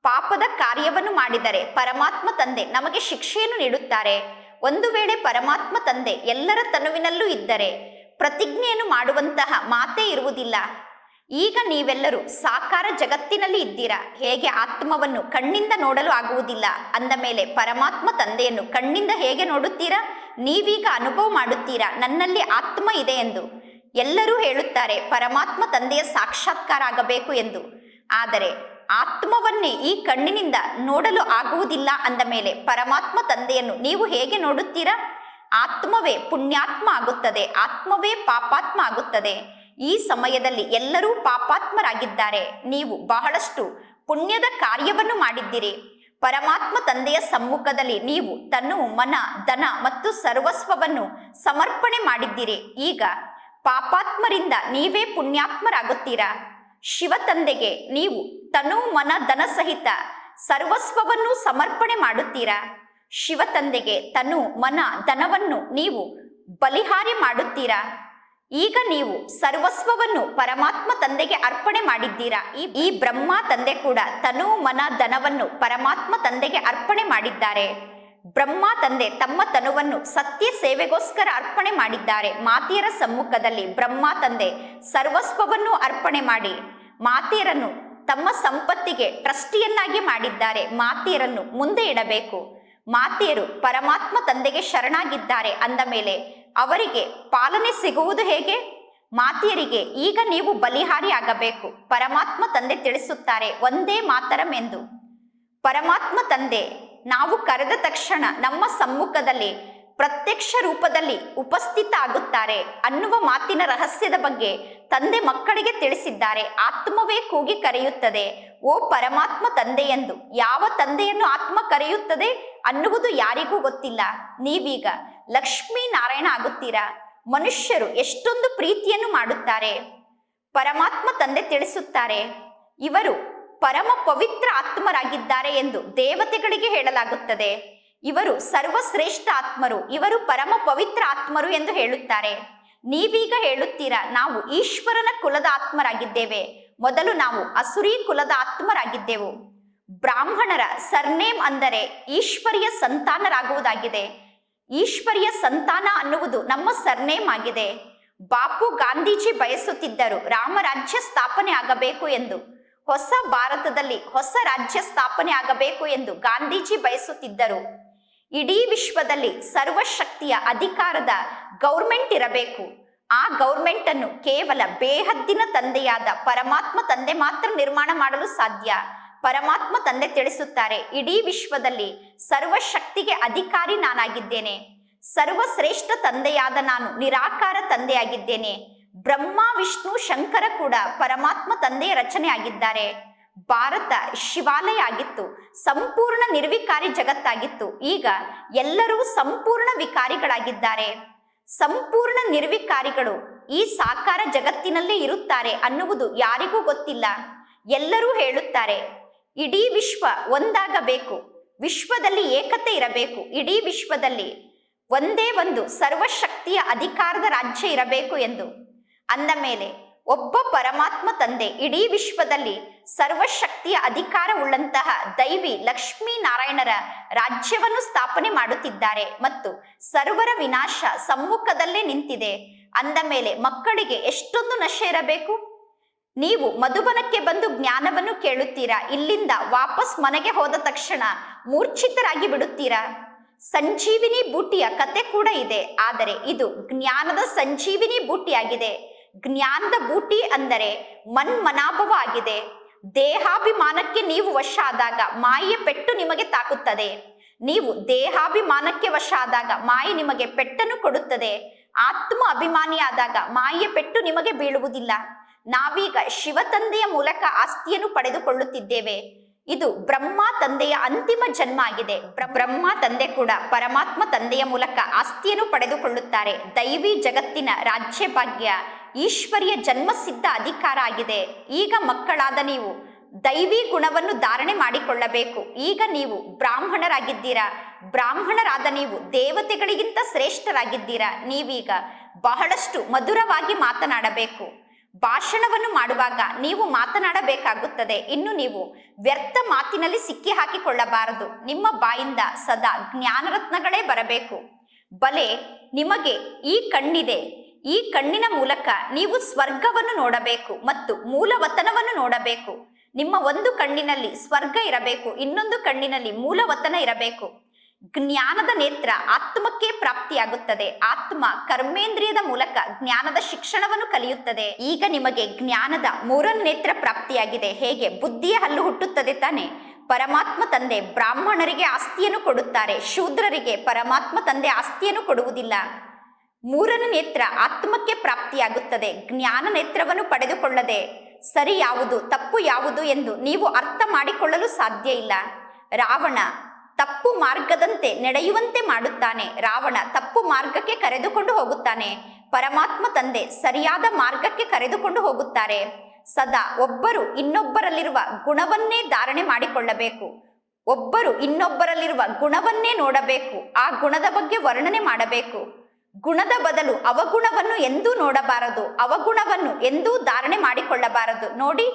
ಪಾಪದ ಕಾರ್ಯವನ್ನು ಮಾಡಿದರೆ ಪರಮಾತ್ಮ ತಂದೆ ನಮಗೆ ಶಿಕ್ಷೆಯನ್ನು ನೀಡುತ್ತಾರೆ. ಒಂದು ವೇಳೆ ಪರಮಾತ್ಮ ತಂದೆ ಎಲ್ಲರ ತನುವಿನಲ್ಲೂ ಇದ್ದರೆ ಪ್ರತಿಜ್ಞೆಯನ್ನು ಮಾಡುವಂತಹ ಮಾತೇ ಇರುವುದಿಲ್ಲ. ಈಗ ನೀವೆಲ್ಲರೂ ಸಾಕಾರ ಜಗತ್ತಿನಲ್ಲಿ ಇದ್ದೀರಾ? ಹೇಗೆ ಆತ್ಮವನ್ನು ಕಣ್ಣಿಂದ ನೋಡಲು ಆಗುವುದಿಲ್ಲ? ಅಂದ ಮೇಲೆ ಪರಮಾತ್ಮ ತಂದೆಯನ್ನು ಕಣ್ಣಿಂದ ಹೇಗೆ ನೋಡುತ್ತೀರಾ? ನೀವೀಗ ಅನುಭವ ಮಾಡುತ್ತೀರಾ? ನನ್ನಲ್ಲಿ ಆತ್ಮ ಇದೆ ಎಂದು. ಎಲ್ಲರೂ ಹೇಳುತ್ತಾರೆ, ಪರಮಾತ್ಮ ತಂದೆಯ ಸಾಕ್ಷಾತ್ಕಾರ ಆಗಬೇಕು ಎಂದು. ಆದರೆ ಆತ್ಮವನ್ನೇ ಈ ಕಣ್ಣಿನಿಂದ ನೋಡಲು ಆಗುವುದಿಲ್ಲ ಅಂದ ಮೇಲೆ ಪರಮಾತ್ಮ ತಂದೆಯನ್ನು ನೀವು ಹೇಗೆ ನೋಡುತ್ತೀರಾ? ಆತ್ಮವೇ ಪುಣ್ಯಾತ್ಮ ಆಗುತ್ತದೆ, ಆತ್ಮವೇ ಪಾಪಾತ್ಮ ಆಗುತ್ತದೆ. ಈ ಸಮಯದಲ್ಲಿ ಎಲ್ಲರೂ ಪಾಪಾತ್ಮರಾಗಿದ್ದಾರೆ. ನೀವು ಬಹಳಷ್ಟು ಪುಣ್ಯದ ಕಾರ್ಯವನ್ನು ಮಾಡಿದ್ದೀರಿ. ಪರಮಾತ್ಮ ತಂದೆಯ ಸಮ್ಮುಖದಲ್ಲಿ ನೀವು ತನು, ಮನ, ಧನ ಮತ್ತು ಸರ್ವಸ್ವವನ್ನು ಸಮರ್ಪಣೆ ಮಾಡಿದ್ದೀರಿ. ಈಗ ಪಾಪಾತ್ಮರಿಂದ ನೀವೇ ಪುಣ್ಯಾತ್ಮರಾಗುತ್ತೀರಾ? ಶಿವ ತಂದೆಗೆ ನೀವು ತನು, ಮನ, ಧನ ಸಹಿತ ಸರ್ವಸ್ವವನ್ನು ಸಮರ್ಪಣೆ ಮಾಡುತ್ತೀರಾ? ಶಿವ ತಂದೆಗೆ ತನು, ಮನ, ಧನವನ್ನು ನೀವು ಬಲಿಹಾರಿ ಮಾಡುತ್ತೀರಾ? ಈಗ ನೀವು ಸರ್ವಸ್ವವನ್ನು ಪರಮಾತ್ಮ ತಂದೆಗೆ ಅರ್ಪಣೆ ಮಾಡಿದ್ದೀರಾ? ಈ ಈ ಬ್ರಹ್ಮ ತಂದೆ ಕೂಡ ತನು ಮನ ಧನವನ್ನು ಪರಮಾತ್ಮ ತಂದೆಗೆ ಅರ್ಪಣೆ ಮಾಡಿದ್ದಾರೆ. ಬ್ರಹ್ಮ ತಂದೆ ತಮ್ಮ ತನುವನ್ನು ಸತ್ಯ ಸೇವೆಗೋಸ್ಕರ ಅರ್ಪಣೆ ಮಾಡಿದ್ದಾರೆ. ಮಾತಿಯರ ಸಮ್ಮುಖದಲ್ಲಿ ಬ್ರಹ್ಮ ತಂದೆ ಸರ್ವಸ್ವವನ್ನು ಅರ್ಪಣೆ ಮಾಡಿ, ಮಾತೆಯರನ್ನು ತಮ್ಮ ಸಂಪತ್ತಿಗೆ ಟ್ರಸ್ಟಿಯನ್ನಾಗಿ ಮಾಡಿದ್ದಾರೆ. ಮಾತೆಯರನ್ನು ಮುಂದೆ ಇಡಬೇಕು. ಮಾತಿಯರು ಪರಮಾತ್ಮ ತಂದೆಗೆ ಶರಣಾಗಿದ್ದಾರೆ ಅಂದ ಮೇಲೆ ಅವರಿಗೆ ಪಾಲನೆ ಸಿಗುವುದು ಹೇಗೆ? ಮಾತಿಯರಿಗೆ ಈಗ ನೀವು ಬಲಿಹಾರಿಯಾಗಬೇಕು. ಪರಮಾತ್ಮ ತಂದೆ ತಿಳಿಸುತ್ತಾರೆ, ಒಂದೇ ಮಾತರಂ ಎಂದು ಪರಮಾತ್ಮ ತಂದೆ, ನಾವು ಕರೆದ ತಕ್ಷಣ ನಮ್ಮ ಸಮ್ಮುಖದಲ್ಲಿ, ಪ್ರತ್ಯಕ್ಷ ರೂಪದಲ್ಲಿ ಉಪಸ್ಥಿತ ಆಗುತ್ತಾರೆ ಅನ್ನುವ ಮಾತಿನ ರಹಸ್ಯದ ಬಗ್ಗೆ ತಂದೆ ಮಕ್ಕಳಿಗೆ ತಿಳಿಸಿದ್ದಾರೆ. ಆತ್ಮವೇ ಕೂಗಿ ಕರೆಯುತ್ತದೆ, ಓ ಪರಮಾತ್ಮ ತಂದೆ ಎಂದು ಯಾವ ತಂದೆಯನ್ನು ಆತ್ಮ ಕರೆಯುತ್ತದೆ ಅನ್ನುವುದು ಯಾರಿಗೂ ಗೊತ್ತಿಲ್ಲ. ನೀವೀಗ ಲಕ್ಷ್ಮೀ ನಾರಾಯಣ ಆಗುತ್ತೀರಾ ಮನುಷ್ಯರು ಎಷ್ಟೊಂದು ಪ್ರೀತಿಯನ್ನು ಮಾಡುತ್ತಾರೆ. ಪರಮಾತ್ಮ ತಂದೆ ತಿಳಿಸುತ್ತಾರೆ, ಇವರು ಪರಮ ಪವಿತ್ರ ಆತ್ಮರಾಗಿದ್ದಾರೆ ಎಂದು ದೇವತೆಗಳಿಗೆ ಹೇಳಲಾಗುತ್ತದೆ. ಇವರು ಸರ್ವಶ್ರೇಷ್ಠ ಆತ್ಮರು, ಇವರು ಪರಮ ಪವಿತ್ರ ಆತ್ಮರು ಎಂದು ಹೇಳುತ್ತಾರೆ. ನೀವೀಗ ಹೇಳುತ್ತೀರಾ, ನಾವು ಈಶ್ವರನ ಕುಲದ ಆತ್ಮರಾಗಿದ್ದೇವೆ. ಮೊದಲು ನಾವು ಅಸುರಿ ಕುಲದ ಆತ್ಮರಾಗಿದ್ದೆವು. ಬ್ರಾಹ್ಮಣರ ಸರ್ನೇಮ್ ಅಂದರೆ ಈಶ್ವರಿಯ ಸಂತಾನರಾಗುವುದಾಗಿದೆ. ಈಶ್ವರಿಯ ಸಂತಾನ ಅನ್ನುವುದು ನಮ್ಮ ಸರ್ನೇಮ್ ಆಗಿದೆ. ಬಾಪು ಗಾಂಧೀಜಿ ಬಯಸುತ್ತಿದ್ದರು ರಾಮರಾಜ್ಯ ಸ್ಥಾಪನೆ ಆಗಬೇಕು ಎಂದು. ಹೊಸ ಭಾರತದಲ್ಲಿ ಹೊಸ ರಾಜ್ಯ ಸ್ಥಾಪನೆ ಆಗಬೇಕು ಎಂದು ಗಾಂಧೀಜಿ ಬಯಸುತ್ತಿದ್ದರು. ಇಡೀ ವಿಶ್ವದಲ್ಲಿ ಸರ್ವಶಕ್ತಿಯ ಅಧಿಕಾರದ ಗೌರ್ಮೆಂಟ್ ಇರಬೇಕು. ಆ ಗೌರ್ಮೆಂಟ್ ಅನ್ನು ಕೇವಲ ಬೇಹದ್ದಿನ ತಂದೆಯಾದ ಪರಮಾತ್ಮ ತಂದೆ ಮಾತ್ರ ನಿರ್ಮಾಣ ಮಾಡಲು ಸಾಧ್ಯ. ಪರಮಾತ್ಮ ತಂದೆ ತಿಳಿಸುತ್ತಾರೆ, ಇಡೀ ವಿಶ್ವದಲ್ಲಿ ಸರ್ವಶಕ್ತಿಗೆ ಅಧಿಕಾರಿ ನಾನಾಗಿದ್ದೇನೆ. ಸರ್ವಶ್ರೇಷ್ಠ ತಂದೆಯಾದ ನಾನು ನಿರಾಕಾರ ತಂದೆಯಾಗಿದ್ದೇನೆ. ಬ್ರಹ್ಮ, ವಿಷ್ಣು, ಶಂಕರ ಕೂಡ ಪರಮಾತ್ಮ ತಂದೆಯ ರಚನೆ ಆಗಿದ್ದಾರೆ. ಭಾರತ ಶಿವಾಲಯ ಆಗಿತ್ತು, ಸಂಪೂರ್ಣ ನಿರ್ವಿಕಾರಿ ಜಗತ್ತಾಗಿತ್ತು. ಈಗ ಎಲ್ಲರೂ ಸಂಪೂರ್ಣ ವಿಕಾರಿಗಳಾಗಿದ್ದಾರೆ. ಸಂಪೂರ್ಣ ನಿರ್ವಿಕಾರಿಗಳು ಈ ಸಾಕಾರ ಜಗತ್ತಿನಲ್ಲೇ ಇರುತ್ತಾರೆ ಅನ್ನುವುದು ಯಾರಿಗೂ ಗೊತ್ತಿಲ್ಲ. ಎಲ್ಲರೂ ಹೇಳುತ್ತಾರೆ ಇಡೀ ವಿಶ್ವ ಒಂದಾಗಬೇಕು. ವಿಶ್ವದಲ್ಲಿ ಏಕತೆ ಇರಬೇಕು. ಇಡೀ ವಿಶ್ವದಲ್ಲಿ ಒಂದೇ ಒಂದು ಸರ್ವಶಕ್ತಿಯ ಅಧಿಕಾರದ ರಾಜ್ಯ ಇರಬೇಕು ಎಂದು. ಅಂದ ಮೇಲೆ ಒಬ್ಬ ಪರಮಾತ್ಮ ತಂದೆ ಇಡೀ ವಿಶ್ವದಲ್ಲಿ ಸರ್ವಶಕ್ತಿಯ ಅಧಿಕಾರವುಳ್ಳಂತಹ ದೈವಿ ಲಕ್ಷ್ಮೀ ನಾರಾಯಣರ ರಾಜ್ಯವನ್ನು ಸ್ಥಾಪನೆ ಮಾಡುತ್ತಿದ್ದಾರೆ ಮತ್ತು ಸರ್ವರ ವಿನಾಶ ಸಮ್ಮುಖದಲ್ಲೇ ನಿಂತಿದೆ. ಅಂದ ಮೇಲೆ ಮಕ್ಕಳಿಗೆ ಎಷ್ಟೊಂದು ನಶೆ ಇರಬೇಕು? ನೀವು ಮಧುಬನಕ್ಕೆ ಬಂದು ಜ್ಞಾನವನ್ನು ಕೇಳುತ್ತೀರಾ? ಇಲ್ಲಿಂದ ವಾಪಸ್ ಮನೆಗೆ ಹೋದ ತಕ್ಷಣ ಮೂರ್ಛಿತರಾಗಿ ಬಿಡುತ್ತೀರಾ? ಸಂಜೀವಿನಿ ಬೂಟಿಯ ಕತೆ ಕೂಡ ಇದೆ. ಆದರೆ ಇದು ಜ್ಞಾನದ ಸಂಜೀವಿನಿ ಬೂಟಿಯಾಗಿದೆ. ಜ್ಞಾನದ ಬೂಟಿ ಅಂದರೆ ಮನ್ಮನಾಭವ ಆಗಿದೆ. ದೇಹಾಭಿಮಾನಕ್ಕೆ ನೀವು ವಶ ಆದಾಗ ಮಾಯೆಯ ಪೆಟ್ಟು ನಿಮಗೆ ತಾಕುತ್ತದೆ. ನೀವು ದೇಹಾಭಿಮಾನಕ್ಕೆ ವಶ ಆದಾಗ ಮಾಯೆ ನಿಮಗೆ ಪೆಟ್ಟನ್ನು ಕೊಡುತ್ತದೆ. ಆತ್ಮ ಅಭಿಮಾನಿಯಾದಾಗ ಮಾಯೆಯ ಪೆಟ್ಟು ನಿಮಗೆ ಬೀಳುವುದಿಲ್ಲ. ನಾವೀಗ ಶಿವ ತಂದೆಯ ಮೂಲಕ ಆಸ್ತಿಯನ್ನು ಪಡೆದುಕೊಳ್ಳುತ್ತಿದ್ದೇವೆ. ಇದು ಬ್ರಹ್ಮ ತಂದೆಯ ಅಂತಿಮ ಜನ್ಮ ಆಗಿದೆ. ಬ್ರ- ಬ್ರಹ್ಮ ತಂದೆ ಕೂಡ ಪರಮಾತ್ಮ ತಂದೆಯ ಮೂಲಕ ಆಸ್ತಿಯನ್ನು ಪಡೆದುಕೊಳ್ಳುತ್ತಾರೆ. ದೈವಿ ಜಗತ್ತಿನ ರಾಜ್ಯ ಭಾಗ್ಯ ಈಶ್ವರಿಯ ಜನ್ಮಸಿದ್ಧ ಅಧಿಕಾರ ಆಗಿದೆ. ಈಗ ಮಕ್ಕಳಾದ ನೀವು ದೈವಿ ಗುಣವನ್ನು ಧಾರಣೆ ಮಾಡಿಕೊಳ್ಳಬೇಕು. ಈಗ ನೀವು ಬ್ರಾಹ್ಮಣರಾಗಿದ್ದೀರಾ? ಬ್ರಾಹ್ಮಣರಾದ ನೀವು ದೇವತೆಗಳಿಗಿಂತ ಶ್ರೇಷ್ಠರಾಗಿದ್ದೀರಾ? ನೀವೀಗ ಬಹಳಷ್ಟು ಮಧುರವಾಗಿ ಮಾತನಾಡಬೇಕು. ಭಾಷಣವನ್ನು ಮಾಡುವಾಗ ನೀವು ಮಾತನಾಡಬೇಕಾಗುತ್ತದೆ. ಇನ್ನು ನೀವು ವ್ಯರ್ಥ ಮಾತಿನಲ್ಲಿ ಸಿಕ್ಕಿ ಹಾಕಿಕೊಳ್ಳಬಾರದು. ನಿಮ್ಮ ಬಾಯಿಂದ ಸದಾ ಜ್ಞಾನರತ್ನಗಳೇ ಬರಬೇಕು. ಬಲೆ, ನಿಮಗೆ ಈ ಕಣ್ಣಿದೆ. ಈ ಕಣ್ಣಿನ ಮೂಲಕ ನೀವು ಸ್ವರ್ಗವನ್ನು ನೋಡಬೇಕು ಮತ್ತು ಮೂಲವತನವನ್ನು ನೋಡಬೇಕು. ನಿಮ್ಮ ಒಂದು ಕಣ್ಣಿನಲ್ಲಿ ಸ್ವರ್ಗ ಇರಬೇಕು, ಇನ್ನೊಂದು ಕಣ್ಣಿನಲ್ಲಿ ಮೂಲವತನ ಇರಬೇಕು. ಜ್ಞಾನದ ನೇತ್ರ ಆತ್ಮಕ್ಕೆ ಪ್ರಾಪ್ತಿಯಾಗುತ್ತದೆ. ಆತ್ಮ ಕರ್ಮೇಂದ್ರಿಯದ ಮೂಲಕ ಜ್ಞಾನದ ಶಿಕ್ಷಣವನ್ನು ಕಲಿಯುತ್ತದೆ. ಈಗ ನಿಮಗೆ ಜ್ಞಾನದ ಮೂರನೇ ನೇತ್ರ ಪ್ರಾಪ್ತಿಯಾಗಿದೆ. ಹೇಗೆ? ಬುದ್ಧಿಯ ಹಲ್ಲು ಹುಟ್ಟುತ್ತದೆ ತಾನೆ. ಪರಮಾತ್ಮ ತಂದೆ ಬ್ರಾಹ್ಮಣರಿಗೆ ಆಸ್ತಿಯನ್ನು ಕೊಡುತ್ತಾರೆ. ಶೂದ್ರರಿಗೆ ಪರಮಾತ್ಮ ತಂದೆ ಆಸ್ತಿಯನ್ನು ಕೊಡುವುದಿಲ್ಲ. ಮೂರನೇ ನೇತ್ರ ಆತ್ಮಕ್ಕೆ ಪ್ರಾಪ್ತಿಯಾಗುತ್ತದೆ. ಜ್ಞಾನ ನೇತ್ರವನ್ನು ಪಡೆದುಕೊಳ್ಳದೆ ಸರಿ ಯಾವುದು, ತಪ್ಪು ಯಾವುದು ಎಂದು ನೀವು ಅರ್ಥ ಮಾಡಿಕೊಳ್ಳಲು ಸಾಧ್ಯ ಇಲ್ಲ. ರಾವಣ ತಪ್ಪು ಮಾರ್ಗದಂತೆ ನಡೆಯುವಂತೆ ಮಾಡುತ್ತಾನೆ. ರಾವಣ ತಪ್ಪು ಮಾರ್ಗಕ್ಕೆ ಕರೆದುಕೊಂಡು ಹೋಗುತ್ತಾನೆ. ಪರಮಾತ್ಮ ತಂದೆ ಸರಿಯಾದ ಮಾರ್ಗಕ್ಕೆ ಕರೆದುಕೊಂಡು ಹೋಗುತ್ತಾರೆ. ಸದಾ ಒಬ್ಬರು ಇನ್ನೊಬ್ಬರಲ್ಲಿರುವ ಗುಣವನ್ನೇ ಧಾರಣೆ ಮಾಡಿಕೊಳ್ಳಬೇಕು. ಒಬ್ಬರು ಇನ್ನೊಬ್ಬರಲ್ಲಿರುವ ಗುಣವನ್ನೇ ನೋಡಬೇಕು. ಆ ಗುಣದ ಬಗ್ಗೆ ವರ್ಣನೆ ಮಾಡಬೇಕು. ಗುಣದ ಬದಲು ಅವಗುಣವನ್ನು ಎಂದೂ ನೋಡಬಾರದು. ಅವಗುಣವನ್ನು ಎಂದೂ ಧಾರಣೆ ಮಾಡಿಕೊಳ್ಳಬಾರದು. ನೋಡಿ,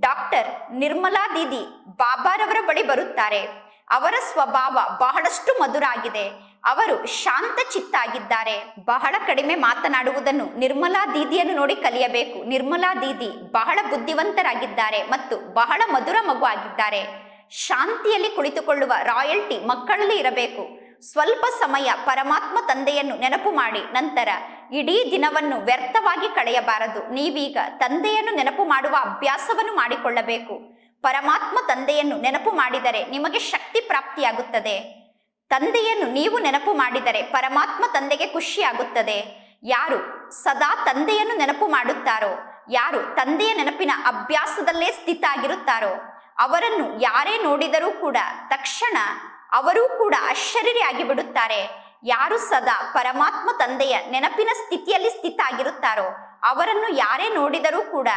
ಡಾಕ್ಟರ್ ನಿರ್ಮಲಾ ದೀದಿ ಬಾಬಾರವರ ಬಳಿ ಬರುತ್ತಾರೆ. ಅವರ ಸ್ವಭಾವ ಬಹಳಷ್ಟು ಮಧುರ ಆಗಿದೆ ಅವರು ಶಾಂತ ಚಿತ್ತಾಗಿದ್ದಾರೆ. ಬಹಳ ಕಡಿಮೆ ಮಾತನಾಡುವುದನ್ನು ನಿರ್ಮಲಾ ದೀದಿಯನ್ನು ನೋಡಿ ಕಲಿಯಬೇಕು. ನಿರ್ಮಲಾ ದೀದಿ ಬಹಳ ಬುದ್ಧಿವಂತರಾಗಿದ್ದಾರೆ ಮತ್ತು ಬಹಳ ಮಧುರ ಮಗು ಆಗಿದ್ದಾರೆ ಶಾಂತಿಯಲ್ಲಿ ಕುಳಿತುಕೊಳ್ಳುವ ರಾಯಲ್ಟಿ ಮಕ್ಕಳಲ್ಲಿ ಇರಬೇಕು. ಸ್ವಲ್ಪ ಸಮಯ ಪರಮಾತ್ಮ ತಂದೆಯನ್ನು ನೆನಪು ಮಾಡಿ, ನಂತರ ಇಡೀ ದಿನವನ್ನು ವ್ಯರ್ಥವಾಗಿ ಕಳೆಯಬಾರದು. ನೀವೀಗ ತಂದೆಯನ್ನು ನೆನಪು ಮಾಡುವ ಅಭ್ಯಾಸವನ್ನು ಮಾಡಿಕೊಳ್ಳಬೇಕು. ಪರಮಾತ್ಮ ತಂದೆಯನ್ನು ನೆನಪು ಮಾಡಿದರೆ ನಿಮಗೆ ಶಕ್ತಿ ಪ್ರಾಪ್ತಿಯಾಗುತ್ತದೆ. ತಂದೆಯನ್ನು ನೀವು ನೆನಪು ಮಾಡಿದರೆ ಪರಮಾತ್ಮ ತಂದೆಗೆ ಖುಷಿಯಾಗುತ್ತದೆ. ಯಾರು ಸದಾ ತಂದೆಯನ್ನು ನೆನಪು ಮಾಡುತ್ತಾರೋ, ಯಾರು ತಂದೆಯ ನೆನಪಿನ ಅಭ್ಯಾಸದಲ್ಲೇ ಸ್ಥಿತ ಆಗಿರುತ್ತಾರೋ ಅವರನ್ನು ಯಾರೇ ನೋಡಿದರೂ ಕೂಡ ತಕ್ಷಣ ಅವರೂ ಕೂಡ ಆಶ್ಚರ್ಯರಾಗಿ ಬಿಡುತ್ತಾರೆ ಯಾರು ಸದಾ ಪರಮಾತ್ಮ ತಂದೆಯ ನೆನಪಿನ ಸ್ಥಿತಿಯಲ್ಲಿ ಸ್ಥಿತ ಆಗಿರುತ್ತಾರೋ ಅವರನ್ನು ಯಾರೇ ನೋಡಿದರೂ ಕೂಡ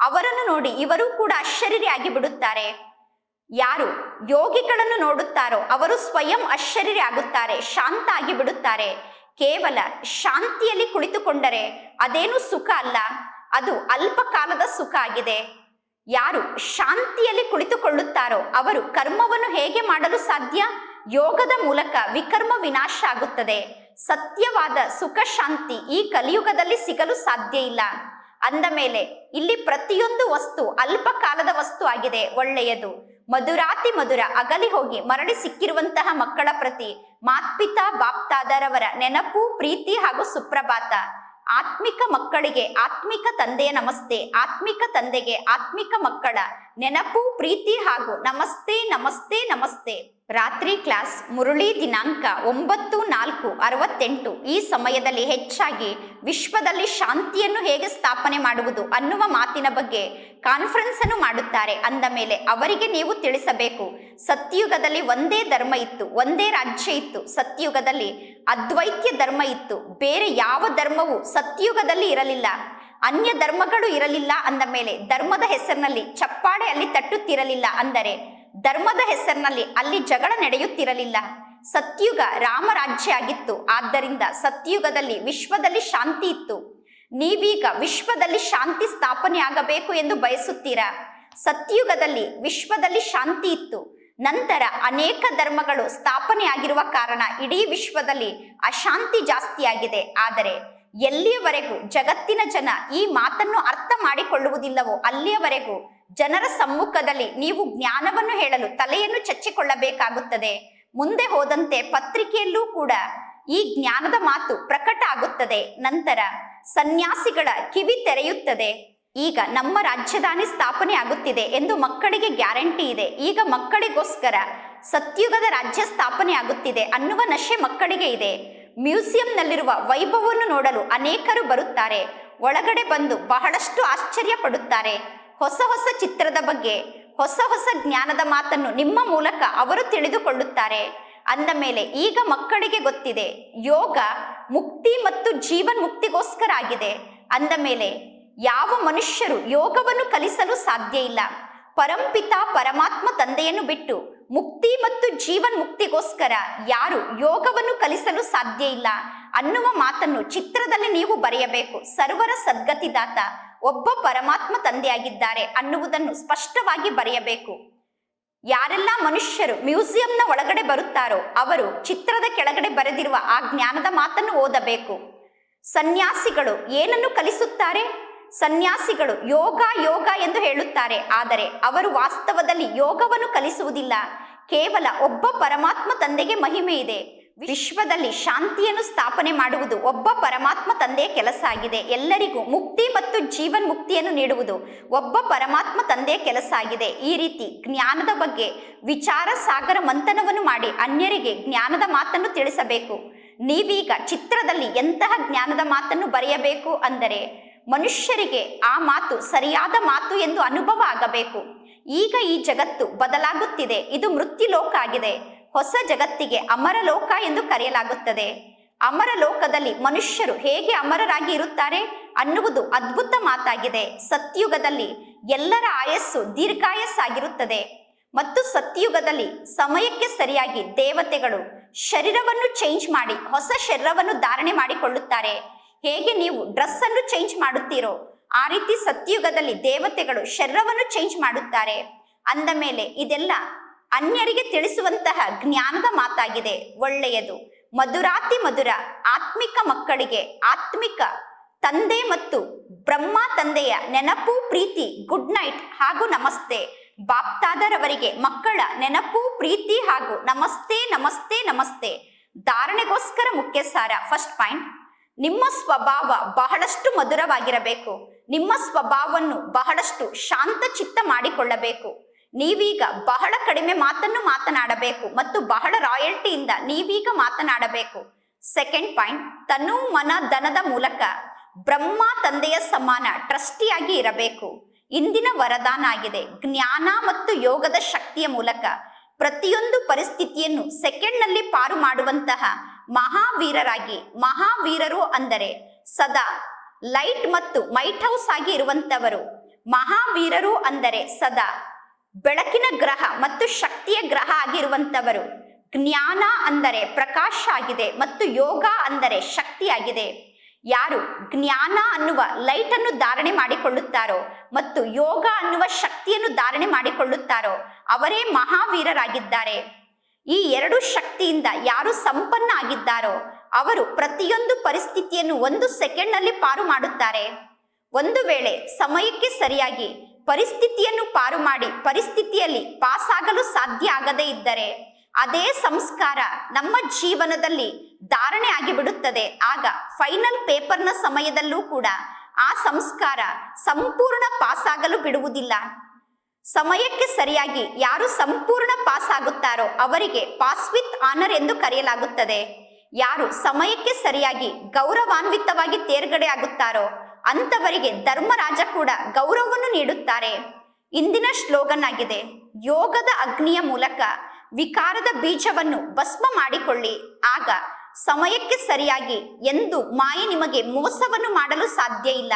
ಅವರನ್ನು ನೋಡಿ ಇವರೂ ಕೂಡ ಅಶರೀರಿಯಾಗಿ ಬಿಡುತ್ತಾರೆ. ಯಾರು ಯೋಗಿಗಳನ್ನು ನೋಡುತ್ತಾರೋ ಅವರು ಸ್ವಯಂ ಆಶ್ಚರ್ಯರಾಗುತ್ತಾರೆ ಶಾಂತ ಆಗಿ ಬಿಡುತ್ತಾರೆ. ಕೇವಲ ಶಾಂತಿಯಲ್ಲಿ ಕುಳಿತುಕೊಂಡರೆ ಅದೇನು ಸುಖ ಅಲ್ಲ, ಅದು ಅಲ್ಪಕಾಲದ ಸುಖ ಆಗಿದೆ. ಯಾರು ಶಾಂತಿಯಲ್ಲಿ ಕುಳಿತುಕೊಳ್ಳುತ್ತಾರೋ ಅವರು ಕರ್ಮವನ್ನು ಹೇಗೆ ಮಾಡಲು ಸಾಧ್ಯ? ಯೋಗದ ಮೂಲಕ ವಿಕರ್ಮ ವಿನಾಶ ಆಗುತ್ತದೆ. ಸತ್ಯವಾದ ಸುಖ ಶಾಂತಿ ಈ ಕಲಿಯುಗದಲ್ಲಿ ಸಿಗಲು ಸಾಧ್ಯ ಇಲ್ಲ. ಅಂದ ಮೇಲೆ, ಇಲ್ಲಿ ಪ್ರತಿಯೊಂದು ವಸ್ತು ಅಲ್ಪ ಕಾಲದ ವಸ್ತು ಆಗಿದೆ, ಒಳ್ಳೆಯದು. ಮಧುರಾತಿ ಮಧುರ ಅಗಲಿ ಹೋಗಿ ಮರಳಿ ಸಿಕ್ಕಿರುವಂತಹ ಮಕ್ಕಳ ಪ್ರತಿ ಮಾತ್ಪಿತಾ ಬಾಪ್ತಾದರವರ ನೆನಪು, ಪ್ರೀತಿ ಹಾಗೂ ಸುಪ್ರಭಾತ. ಆತ್ಮಿಕ ಮಕ್ಕಳಿಗೆ ಆತ್ಮಿಕ ತಂದೆಯ ನಮಸ್ತೆ, ಆತ್ಮಿಕ ತಂದೆಗೆ ಆತ್ಮಿಕ ಮಕ್ಕಳ ನೆನಪು, ಪ್ರೀತಿ ಹಾಗೂ ನಮಸ್ತೆ ನಮಸ್ತೆ ನಮಸ್ತೆ. ರಾತ್ರಿ ಕ್ಲಾಸ್ ಮುರುಳಿ ದಿನಾಂಕ ಒಂಬತ್ತು ನಾಲ್ಕು ಅರವತ್ತೆಂಟು. ಈ ಸಮಯದಲ್ಲಿ ಹೆಚ್ಚಾಗಿ ವಿಶ್ವದಲ್ಲಿ ಶಾಂತಿಯನ್ನು ಹೇಗೆ ಸ್ಥಾಪನೆ ಮಾಡುವುದು ಅನ್ನುವ ಮಾತಿನ ಬಗ್ಗೆ ಕಾನ್ಫರೆನ್ಸ್ ಅನ್ನು ಮಾಡುತ್ತಾರೆ. ಅಂದ ಮೇಲೆ ಅವರಿಗೆ ನೀವು ತಿಳಿಸಬೇಕು, ಸತ್ಯುಗದಲ್ಲಿ ಒಂದೇ ಧರ್ಮ ಇತ್ತು, ಒಂದೇ ರಾಜ್ಯ ಇತ್ತು, ಸತ್ಯುಗದಲ್ಲಿ ಅದ್ವೈತ್ಯ ಧರ್ಮ ಇತ್ತು, ಬೇರೆ ಯಾವ ಧರ್ಮವೂ ಸತ್ಯುಗದಲ್ಲಿ ಇರಲಿಲ್ಲ, ಅನ್ಯ ಧರ್ಮಗಳು ಇರಲಿಲ್ಲ ಅಂದ ಮೇಲೆ ಧರ್ಮದ ಹೆಸರಿನಲ್ಲಿ ಚಪ್ಪಾಳೆ ಅಲ್ಲಿ ತಟ್ಟುತ್ತಿರಲಿಲ್ಲ ಅಂದರೆ ಧರ್ಮದ ಹೆಸರಿನಲ್ಲಿ ಅಲ್ಲಿ ಜಗಳ ನಡೆಯುತ್ತಿರಲಿಲ್ಲ. ಸತ್ಯುಗ ರಾಮರಾಜ್ಯ ಆಗಿತ್ತು ಆದ್ದರಿಂದ ಸತ್ಯುಗದಲ್ಲಿ ವಿಶ್ವದಲ್ಲಿ ಶಾಂತಿ ಇತ್ತು. ನೀವೀಗ ವಿಶ್ವದಲ್ಲಿ ಶಾಂತಿ ಸ್ಥಾಪನೆ ಆಗಬೇಕು ಎಂದು ಬಯಸುತ್ತೀರಾ? ಸತ್ಯುಗದಲ್ಲಿ ವಿಶ್ವದಲ್ಲಿ ಶಾಂತಿ ಇತ್ತು. ನಂತರ ಅನೇಕ ಧರ್ಮಗಳು ಸ್ಥಾಪನೆಯಾಗಿರುವ ಕಾರಣ ಇಡೀ ವಿಶ್ವದಲ್ಲಿ ಅಶಾಂತಿ ಜಾಸ್ತಿಯಾಗಿದೆ. ಆದರೆ ಎಲ್ಲಿಯವರೆಗೂ ಜಗತ್ತಿನ ಜನ ಈ ಮಾತನ್ನು ಅರ್ಥ ಮಾಡಿಕೊಳ್ಳುವುದಿಲ್ಲವೋ ಅಲ್ಲಿಯವರೆಗೂ ಜನರ ಸಮ್ಮುಖದಲ್ಲಿ ನೀವು ಜ್ಞಾನವನ್ನು ಹೇಳಲು ತಲೆಯನ್ನು ಚಚ್ಚಿಕೊಳ್ಳಬೇಕಾಗುತ್ತದೆ. ಮುಂದೆ ಹೋದಂತೆ ಪತ್ರಿಕೆಯಲ್ಲೂ ಕೂಡ ಈ ಜ್ಞಾನದ ಮಾತು ಪ್ರಕಟ ಆಗುತ್ತದೆ. ನಂತರ ಸನ್ಯಾಸಿಗಳ ಕಿವಿ ತೆರೆಯುತ್ತದೆ. ಈಗ ನಮ್ಮ ರಾಜಧಾನಿ ಸ್ಥಾಪನೆ ಆಗುತ್ತಿದೆ ಎಂದು ಮಕ್ಕಳಿಗೆ ಗ್ಯಾರಂಟಿ ಇದೆ. ಈಗ ಮಕ್ಕಳಿಗೋಸ್ಕರ ಸತ್ಯುಗದ ರಾಜ್ಯ ಸ್ಥಾಪನೆ ಆಗುತ್ತಿದೆ ಅನ್ನುವ ನಶೆ ಮಕ್ಕಳಿಗೆ ಇದೆ. ಮ್ಯೂಸಿಯಂನಲ್ಲಿರುವ ವೈಭವವನ್ನು ನೋಡಲು ಅನೇಕರು ಬರುತ್ತಾರೆ. ಒಳಗಡೆ ಬಂದು ಬಹಳಷ್ಟು ಆಶ್ಚರ್ಯ ಪಡುತ್ತಾರೆ ಹೊಸ ಹೊಸ ಚಿತ್ರದ ಬಗ್ಗೆ, ಹೊಸ ಹೊಸ ಜ್ಞಾನದ ಮಾತನ್ನು ನಿಮ್ಮ ಮೂಲಕ ಅವರು ತಿಳಿದುಕೊಳ್ಳುತ್ತಾರೆ. ಅಂದ ಮೇಲೆ ಈಗ ಮಕ್ಕಳಿಗೆ ಗೊತ್ತಿದೆ, ಯೋಗ ಮುಕ್ತಿ ಮತ್ತು ಜೀವನ್ ಮುಕ್ತಿಗೋಸ್ಕರ ಆಗಿದೆ. ಅಂದ ಮೇಲೆ, ಯಾವ ಮನುಷ್ಯರು ಯೋಗವನ್ನು ಕಲಿಸಲು ಸಾಧ್ಯ ಇಲ್ಲ. ಪರಂಪಿತ ಪರಮಾತ್ಮ ತಂದೆಯನ್ನು ಬಿಟ್ಟು ಮುಕ್ತಿ ಮತ್ತು ಜೀವನ್ ಮುಕ್ತಿಗೋಸ್ಕರ ಯಾರು ಯೋಗವನ್ನು ಕಲಿಸಲು ಸಾಧ್ಯ ಇಲ್ಲ. ಅನ್ನುವ ಮಾತನ್ನು ಚಿತ್ರದಲ್ಲಿ ನೀವು ಬರೆಯಬೇಕು. ಸರ್ವರ ಸದ್ಗತಿದಾತ ಒಬ್ಬ ಪರಮಾತ್ಮ ತಂದೆಯಾಗಿದ್ದಾರೆ ಅನ್ನುವುದನ್ನು ಸ್ಪಷ್ಟವಾಗಿ ಬರೆಯಬೇಕು. ಯಾರೆಲ್ಲ ಮನುಷ್ಯರು ಮ್ಯೂಸಿಯಂನ ಒಳಗಡೆ ಬರುತ್ತಾರೋ ಅವರು ಚಿತ್ರದ ಕೆಳಗಡೆ ಬರೆದಿರುವ ಆ ಜ್ಞಾನದ ಮಾತನ್ನು ಓದಬೇಕು. ಸನ್ಯಾಸಿಗಳು ಏನನ್ನು ಕಲಿಸುತ್ತಾರೆ? ಸನ್ಯಾಸಿಗಳು ಯೋಗ ಯೋಗ ಎಂದು ಹೇಳುತ್ತಾರೆ. ಆದರೆ ಅವರು ವಾಸ್ತವದಲ್ಲಿ ಯೋಗವನ್ನು ಕಲಿಸುವುದಿಲ್ಲ. ಕೇವಲ ಒಬ್ಬ ಪರಮಾತ್ಮ ತಂದೆಗೆ ಮಹಿಮೆ ಇದೆ. ವಿಶ್ವದಲ್ಲಿ ಶಾಂತಿಯನ್ನು ಸ್ಥಾಪನೆ ಮಾಡುವುದು ಒಬ್ಬ ಪರಮಾತ್ಮ ತಂದೆಯ ಕೆಲಸ ಆಗಿದೆ. ಎಲ್ಲರಿಗೂ ಮುಕ್ತಿ ಮತ್ತು ಜೀವನ್ ಮುಕ್ತಿಯನ್ನು ನೀಡುವುದು ಒಬ್ಬ ಪರಮಾತ್ಮ ತಂದೆಯ ಕೆಲಸ ಆಗಿದೆ. ಈ ರೀತಿ ಜ್ಞಾನದ ಬಗ್ಗೆ ವಿಚಾರ ಸಾಗರ ಮಂಥನವನ್ನು ಮಾಡಿ ಅನ್ಯರಿಗೆ ಜ್ಞಾನದ ಮಾತನ್ನು ತಿಳಿಸಬೇಕು. ನೀವೀಗ ಚಿತ್ರದಲ್ಲಿ ಎಂತಹ ಜ್ಞಾನದ ಮಾತನ್ನು ಬರೆಯಬೇಕು ಅಂದರೆ ಮನುಷ್ಯರಿಗೆ ಆ ಮಾತು ಸರಿಯಾದ ಮಾತು ಎಂದು ಅನುಭವ ಆಗಬೇಕು. ಈಗ ಈ ಜಗತ್ತು ಬದಲಾಗುತ್ತಿದೆ. ಇದು ಮೃತ್ಯುಲೋಕ ಆಗಿದೆ. ಹೊಸ ಜಗತ್ತಿಗೆ ಅಮರಲೋಕ ಎಂದು ಕರೆಯಲಾಗುತ್ತದೆ. ಅಮರ ಲೋಕದಲ್ಲಿ ಮನುಷ್ಯರು ಹೇಗೆ ಅಮರರಾಗಿ ಇರುತ್ತಾರೆ ಅನ್ನುವುದು ಅದ್ಭುತ ಮಾತಾಗಿದೆ. ಸತ್ಯುಗದಲ್ಲಿ ಎಲ್ಲರ ಆಯಸ್ಸು ದೀರ್ಘಾಯಸ್ಸಾಗಿರುತ್ತದೆ. ಮತ್ತು ಸತ್ಯುಗದಲ್ಲಿ ಸಮಯಕ್ಕೆ ಸರಿಯಾಗಿ ದೇವತೆಗಳು ಶರೀರವನ್ನು ಚೇಂಜ್ ಮಾಡಿ, ಹೊಸ ಶರೀರವನ್ನು ಧಾರಣೆ ಮಾಡಿಕೊಳ್ಳುತ್ತಾರೆ. ಹೇಗೆ ನೀವು ಡ್ರೆಸ್ ಅನ್ನು ಚೇಂಜ್ ಮಾಡುತ್ತೀರೋ, ಆ ರೀತಿ ಸತ್ಯುಗದಲ್ಲಿ ದೇವತೆಗಳು ಶರೀರವನ್ನು ಚೇಂಜ್ ಮಾಡುತ್ತಾರೆ. ಅಂದ ಮೇಲೆ ಇದೆಲ್ಲ ಅನ್ಯರಿಗೆ ತಿಳಿಸುವಂತಹ ಜ್ಞಾನದ ಮಾತಾಗಿದೆ. ಒಳ್ಳೆಯದು. ಮಧುರಾತಿ ಮಧುರ, ಆತ್ಮಿಕ ಮಕ್ಕಳಿಗೆ ಆತ್ಮಿಕ. ತಂದೆ ಮತ್ತು ಬ್ರಹ್ಮ ತಂದೆಯ ನೆನಪು, ಪ್ರೀತಿ, ಗುಡ್ ನೈಟ್ ಹಾಗೂ ನಮಸ್ತೆ. ಬಾಪ್ತಾದರವರಿಗೆ ಮಕ್ಕಳ ನೆನಪು, ಪ್ರೀತಿ ಹಾಗೂ ನಮಸ್ತೆ ನಮಸ್ತೆ ನಮಸ್ತೆ. ಧಾರಣೆಗೋಸ್ಕರ ಮುಖ್ಯ ಸಾರ ಫಸ್ಟ್ ಪಾಯಿಂಟ್ ನಿಮ್ಮ ಸ್ವಭಾವ ಬಹಳಷ್ಟು ಮಧುರವಾಗಿರಬೇಕು. ನಿಮ್ಮ ಸ್ವಭಾವವನ್ನು ಬಹಳಷ್ಟು ಶಾಂತ ಚಿತ್ತ ಮಾಡಿಕೊಳ್ಳಬೇಕು. ನೀವೀಗ ಬಹಳ ಕಡಿಮೆ ಮಾತನ್ನು ಮಾತನಾಡಬೇಕು ಮತ್ತು ಬಹಳ ರಾಯಲ್ಟಿಯಿಂದ ನೀವೀಗ ಮಾತನಾಡಬೇಕು. ಸೆಕೆಂಡ್ ಪಾಯಿಂಟ್ ತನು ಮನ ಧನದ ಮೂಲಕ ಬ್ರಹ್ಮ ತಂದೆಯ ಸಮಾನ ಟ್ರಸ್ಟಿಯಾಗಿ ಇರಬೇಕು. ಇಂದಿನ ವರದಾನ ಆಗಿದೆ. ಜ್ಞಾನ ಮತ್ತು ಯೋಗದ ಶಕ್ತಿಯ ಮೂಲಕ ಪ್ರತಿಯೊಂದು ಪರಿಸ್ಥಿತಿಯನ್ನು ಸೆಕೆಂಡ್ನಲ್ಲಿ ಪಾರು ಮಾಡುವಂತಹ ಮಹಾವೀರರಾಗಿ, ಮಹಾವೀರರು ಅಂದರೆ ಸದಾ ಲೈಟ್ ಮತ್ತು ಮೈಟ್ ಹೌಸ್ ಆಗಿ ಇರುವಂತವರು ಮಹಾವೀರರು ಅಂದರೆ ಸದಾ ಬೆಳಕಿನ ಗ್ರಹ ಮತ್ತು ಶಕ್ತಿಯ ಗ್ರಹ ಆಗಿರುವಂಥವರು. ಜ್ಞಾನ ಅಂದರೆ ಪ್ರಕಾಶ ಆಗಿದೆ ಮತ್ತು ಯೋಗ ಅಂದರೆ ಶಕ್ತಿಯಾಗಿದೆ ಯಾರು ಜ್ಞಾನ ಅನ್ನುವ ಲೈಟ್ ಅನ್ನು ಧಾರಣೆ ಮಾಡಿಕೊಳ್ಳುತ್ತಾರೋ ಮತ್ತು ಯೋಗ ಅನ್ನುವ ಶಕ್ತಿಯನ್ನು ಧಾರಣೆ ಮಾಡಿಕೊಳ್ಳುತ್ತಾರೋ ಅವರೇ ಮಹಾವೀರರಾಗಿದ್ದಾರೆ. ಈ ಎರಡು ಶಕ್ತಿಯಿಂದ ಯಾರು ಸಂಪನ್ನ ಆಗಿದ್ದಾರೋ ಅವರು ಪ್ರತಿಯೊಂದು ಪರಿಸ್ಥಿತಿಯನ್ನು ಒಂದು ಸೆಕೆಂಡ್ನಲ್ಲಿ ಪಾರು ಮಾಡುತ್ತಾರೆ. ಒಂದು ವೇಳೆ ಸಮಯಕ್ಕೆ ಸರಿಯಾಗಿ ಪರಿಸ್ಥಿತಿಯನ್ನು ಪಾರು ಮಾಡಿ ಪರಿಸ್ಥಿತಿಯಲ್ಲಿ ಪಾಸ್ ಆಗಲು ಸಾಧ್ಯ ಆಗದೇ ಇದ್ದರೆ ಅದೇ ಸಂಸ್ಕಾರ ನಮ್ಮ ಜೀವನದಲ್ಲಿ ಧಾರಣೆ ಆಗಿಬಿಡುತ್ತದೆ. ಆಗ ಫೈನಲ್ ಪೇಪರ್ನ ಸಮಯದಲ್ಲೂ ಕೂಡ ಆ ಸಂಸ್ಕಾರ ಸಂಪೂರ್ಣ ಪಾಸ್ ಆಗಲು ಬಿಡುವುದಿಲ್ಲ. ಸಮಯಕ್ಕೆ ಸರಿಯಾಗಿ ಯಾರು ಸಂಪೂರ್ಣ ಪಾಸ್ ಆಗುತ್ತಾರೋ ಅವರಿಗೆ ಪಾಸ್ ವಿತ್ ಆನರ್ ಎಂದು ಕರೆಯಲಾಗುತ್ತದೆ. ಯಾರು ಸಮಯಕ್ಕೆ ಸರಿಯಾಗಿ ಗೌರವಾನ್ವಿತವಾಗಿ ತೇರ್ಗಡೆ ಆಗುತ್ತಾರೋ ಅಂತವರಿಗೆ ಧರ್ಮರಾಜ ಕೂಡ ಗೌರವವನ್ನು ನೀಡುತ್ತಾರೆ. ಇಂದಿನ ಶ್ಲೋಗನ್ ಆಗಿದೆ ಯೋಗದ ಅಗ್ನಿಯ ಮೂಲಕ ವಿಕಾರದ ಬೀಜವನ್ನು ಭಸ್ಮ ಮಾಡಿಕೊಳ್ಳಿ. ಆಗ ಸಮಯಕ್ಕೆ ಸರಿಯಾಗಿ ಎಂದು ಮಾಯೆ ನಿಮಗೆ ಮೋಸವನ್ನು ಮಾಡಲು ಸಾಧ್ಯ ಇಲ್ಲ.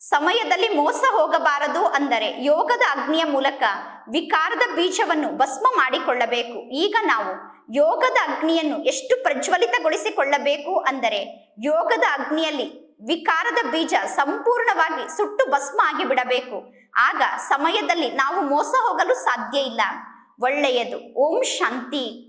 ಸಮಯದಲ್ಲಿ ಮೋಸ ಹೋಗಬಾರದು ಅಂದರೆ ಯೋಗದ ಅಗ್ನಿಯ ಮೂಲಕ ವಿಕಾರದ ಬೀಜವನ್ನು ಭಸ್ಮ ಮಾಡಿಕೊಳ್ಳಬೇಕು. ಈಗ ನಾವು ಯೋಗದ ಅಗ್ನಿಯನ್ನು ಎಷ್ಟು ಪ್ರಜ್ವಲಿತಗೊಳಿಸಿಕೊಳ್ಳಬೇಕು ಅಂದರೆ ಯೋಗದ ಅಗ್ನಿಯಲ್ಲಿ ವಿಕಾರದ ಬೀಜ ಸಂಪೂರ್ಣವಾಗಿ ಸುಟ್ಟು ಭಸ್ಮ ಆಗಿ ಬಿಡಬೇಕು ಆಗ ಸಮಯದಲ್ಲಿ ನಾವು ಮೋಸ ಹೋಗಲು ಸಾಧ್ಯ ಇಲ್ಲ. ಒಳ್ಳೆಯದು. ಓಂ ಶಾಂತಿ.